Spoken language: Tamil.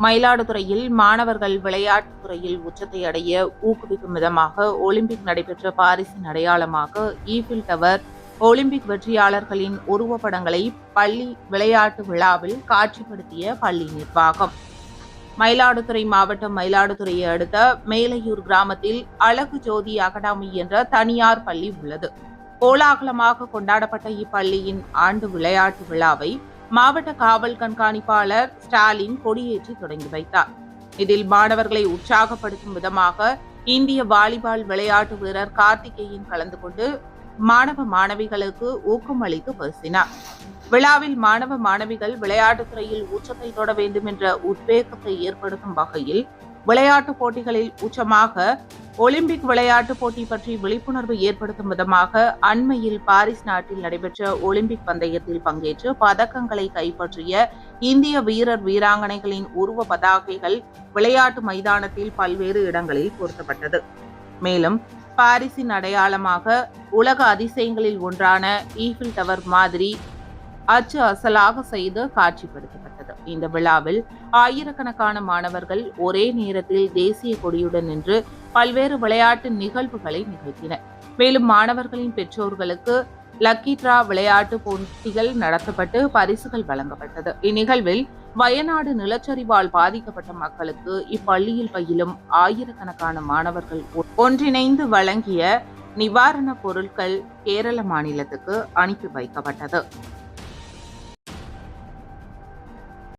மயிலாடுதுறையில் மாணவர்கள் விளையாட்டுத் துறையில் உச்சத்தை அடைய ஊக்குவிக்கும் விதமாக ஒலிம்பிக் நடைபெற்ற பாரிஸின் அடையாளமாக ஈஃபில் டவர் ஒலிம்பிக் வெற்றியாளர்களின் உருவப்படங்களை பள்ளி விளையாட்டு விழாவில் காட்சிப்படுத்திய பள்ளி நிர்வாகம். மயிலாடுதுறை மாவட்டம் மயிலாடுதுறையை அடுத்த மேலையூர் கிராமத்தில் அழகு ஜோதி அகாடமி என்ற தனியார் பள்ளி உள்ளது. கோலாகலமாக கொண்டாடப்பட்ட இப்பள்ளியின் ஆண்டு விளையாட்டு விழாவை மாவட்ட காவல் கண்காணிப்பாளர் ஸ்டாலின் கொடியேற்றி தொடங்கி வைத்தார். இதில் மாணவர்களை உற்சாகப்படுத்தும் விதமாக இந்திய வாலிபால் விளையாட்டு வீரர் கார்த்திகேயன் கலந்து கொண்டு மாணவ மாணவிகளுக்கு ஊக்கம் அளித்து பேசினார். விழாவில் மாணவ மாணவிகள் விளையாட்டுத் துறையில் ஊற்றத்தை தொட வேண்டும் என்ற உத்வேகத்தை ஏற்படுத்தும் வகையில் விளையாட்டுப் போட்டிகளில் உச்சமாக ஒலிம்பிக் விளையாட்டுப் போட்டி பற்றி விழிப்புணர்வு ஏற்படுத்தும் விதமாக அண்மையில் பாரிஸ் நாட்டில் நடைபெற்ற ஒலிம்பிக் பந்தயத்தில் பங்கேற்று பதக்கங்களை கைப்பற்றிய இந்திய வீரர் வீராங்கனைகளின் உருவ பதாகைகள் விளையாட்டு மைதானத்தில் பல்வேறு இடங்களில் பொருத்தப்பட்டது. மேலும் பாரிஸின் அடையாளமாக உலக அதிசயங்களில் ஒன்றான ஈஃபில் டவர் மாதிரி அச்சு அசலாக செய்து காட்சிப்படுத்தப்பட்டது. இந்த விழாவில் ஆயிரக்கணக்கான மாணவர்கள் ஒரே நேரத்தில் தேசிய கொடியுடன் நின்று பல்வேறு விளையாட்டு நிகழ்வுகளை நிகழ்த்தினர். மேலும் மாணவர்களின் பெற்றோர்களுக்கு லக்கி டிரா விளையாட்டு போட்டிகள் நடத்தப்பட்டு பரிசுகள் வழங்கப்பட்டது. இந்நிகழ்வில் வயநாடு நிலச்சரிவால் பாதிக்கப்பட்ட மக்களுக்கு இப்பள்ளியில் பயிலும் ஆயிரக்கணக்கான மாணவர்கள் ஒன்றிணைந்து வழங்கிய நிவாரணப் பொருட்கள் கேரள மாநிலத்துக்கு அனுப்பி வைக்கப்பட்டது.